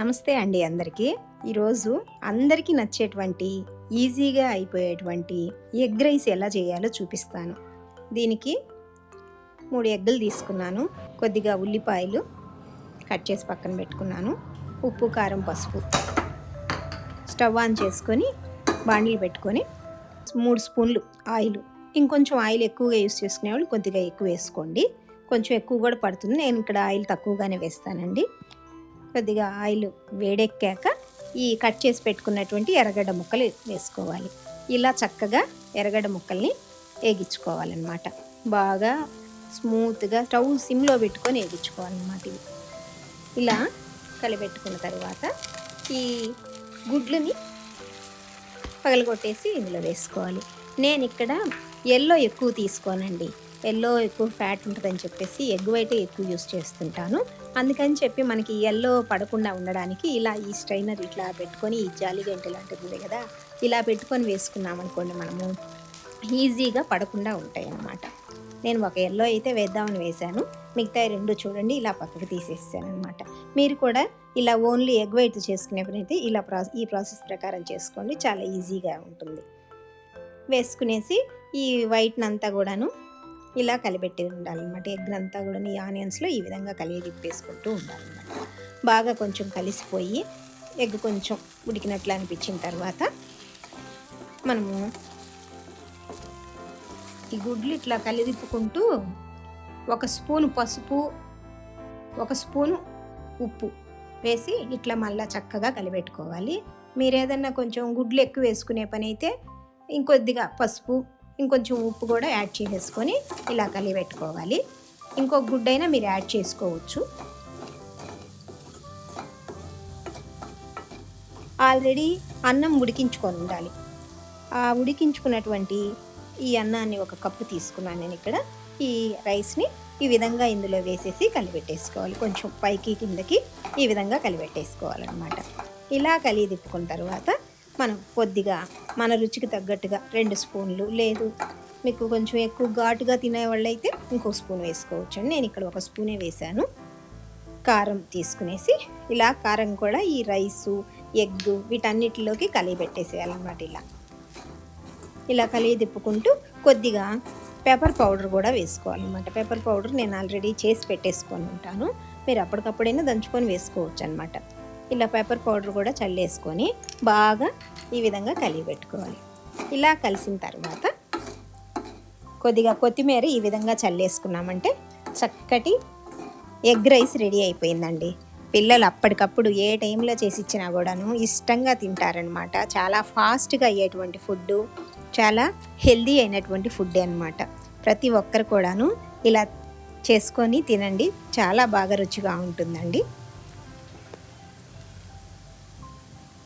నమస్తే అండి అందరికీ. ఈరోజు అందరికీ నచ్చేటువంటి ఈజీగా అయిపోయేటువంటి ఎగ్ రైస్ ఎలా చేయాలో చూపిస్తాను. దీనికి మూడు ఎగ్గులు తీసుకున్నాను. కొద్దిగా ఉల్లిపాయలు కట్ చేసి పక్కన పెట్టుకున్నాను. ఉప్పు కారం పసుపు స్టవ్ ఆన్ చేసుకొని బాండీలు పెట్టుకొని మూడు స్పూన్లు ఆయిల్. ఇంకొంచెం ఆయిల్ ఎక్కువగా యూస్ చేసుకునే వాళ్ళు కొద్దిగా ఎక్కువ వేసుకోండి. కొంచెం ఎక్కువ కూడా పడుతుంది. నేను ఇక్కడ ఆయిల్ తక్కువగానే వేస్తానండి. కొద్దిగా ఆయిల్ వేడెక్కాక ఈ కట్ చేసి పెట్టుకున్నటువంటి ఎర్రగడ్డ ముక్కలు వేసుకోవాలి. ఇలా చక్కగా ఎర్రగడ్డ ముక్కల్ని వేగించుకోవాలన్నమాట బాగా స్మూత్గా స్టవ్ సిమ్లో పెట్టుకొని వేగించుకోవాలన్నమాట ఇవి. ఇలా కలిపెట్టుకున్న తర్వాత ఈ గుడ్లని పగలగొట్టేసి ఇందులో వేసుకోవాలి. నేను ఇక్కడ ఎల్లో ఎక్కువ తీసుకోనండి. ఎల్లో ఎక్కువ ఫ్యాట్ ఉంటుందని చెప్పేసి ఎగ్ వైట్ ఎక్కువ యూస్ చేస్తుంటాను. అందుకని చెప్పి మనకి ఎల్లో పడకుండా ఉండడానికి ఇలా ఈ స్ట్రైనర్ ఇట్లా పెట్టుకొని ఈ జాలి గంట లాంటిది ఉంది కదా ఇలా పెట్టుకొని వేసుకున్నాం అనుకోండి మనము ఈజీగా పడకుండా ఉంటాయి అన్నమాట నేను ఒక ఎల్లో అయితే వేద్దామని వేశాను. మిగతా రెండు చూడండి ఇలా పక్కకు తీసేసాను అనమాట మీరు కూడా ఇలా ఓన్లీ ఎగ్ వైట్ చేసుకునే పని అయితే ఇలా ప్రాసెస్ ఈ ప్రాసెస్ ప్రకారం చేసుకోండి చాలా ఈజీగా ఉంటుంది. వేసుకునేసి ఈ వైట్నంతా కూడాను ఇలా కలిపెట్టి ఉండాలన్నమాట. ఎగ్ అంతా కూడా ఈ ఆనియన్స్లో ఈ విధంగా కలిగి తిప్పేసుకుంటూ ఉండాలన్నమాట. బాగా కొంచెం కలిసిపోయి ఎగ్ కొంచెం ఉడికినట్లు అనిపించిన తర్వాత మనము ఈ గుడ్లు ఇట్లా కలిదిప్పుకుంటూ ఒక స్పూను పసుపు ఒక స్పూను ఉప్పు వేసి ఇట్లా మళ్ళీ చక్కగా కలిపెట్టుకోవాలి. మీరు ఏదన్నా కొంచెం గుడ్లు ఎక్కువ వేసుకునే పని అయితే ఇంకొద్దిగా పసుపు ఇంకొంచెం ఉప్పు కూడా యాడ్ చేసేసుకొని ఇలా కలిపెట్టుకోవాలి. ఇంకో గుడ్డైనా మీరు యాడ్ చేసుకోవచ్చు. ఆల్రెడీ అన్నం ఉడికించుకొని ఉండాలి. ఆ ఉడికించుకున్నటువంటి ఈ అన్నాన్ని ఒక కప్పు తీసుకున్నాను నేను ఇక్కడ. ఈ రైస్ని ఈ విధంగా ఇందులో వేసేసి కలిపెట్టేసుకోవాలి. కొంచెం పైకి కిందకి ఈ విధంగా కలిపెట్టేసుకోవాలన్నమాట. ఇలా కలిగి తిప్పుకున్న తర్వాత మనం కొద్దిగా మన రుచికి తగ్గట్టుగా రెండు స్పూన్లు లేదు. మీకు కొంచెం ఎక్కువ ఘాటుగా తినే వాళ్ళైతే ఇంకో స్పూన్ వేసుకోవచ్చు నేను ఇక్కడ ఒక స్పూనే వేశాను. కారం తీసుకునేసి ఇలా కారం కూడా ఈ రైసు ఎగ్ వీటన్నిటిలోకి కలిగి పెట్టేసేయాలన్నమాట ఇలా. ఇలా కలిగి తిప్పుకుంటూ కొద్దిగా పెప్పర్ పౌడర్ కూడా వేసుకోవాలన్నమాట. పెప్పర్ పౌడర్ నేను ఆల్రెడీ చేసి పెట్టేసుకొని ఉంటాను. మీరు అప్పటికప్పుడైనా దంచుకొని వేసుకోవచ్చు అనమాట ఇలా పెప్పర్ పౌడర్ కూడా చల్లేసుకొని బాగా ఈ విధంగా కలిగి పెట్టుకోవాలి. ఇలా కలిసిన తర్వాత కొద్దిగా కొత్తిమీర ఈ విధంగా చల్లేసుకున్నామంటే చక్కటి ఎగ్ రైస్ రెడీ అయిపోయిందండి. పిల్లలు అప్పటికప్పుడు ఏ టైంలో చేసి ఇచ్చినా కూడాను ఇష్టంగా తింటారనమాట చాలా ఫాస్ట్గా అయ్యేటువంటి ఫుడ్ చాలా హెల్దీ అయినటువంటి ఫుడ్ అనమాట ప్రతి ఒక్కరు కూడాను ఇలా చేసుకొని తినండి. చాలా బాగా రుచిగా ఉంటుందండి.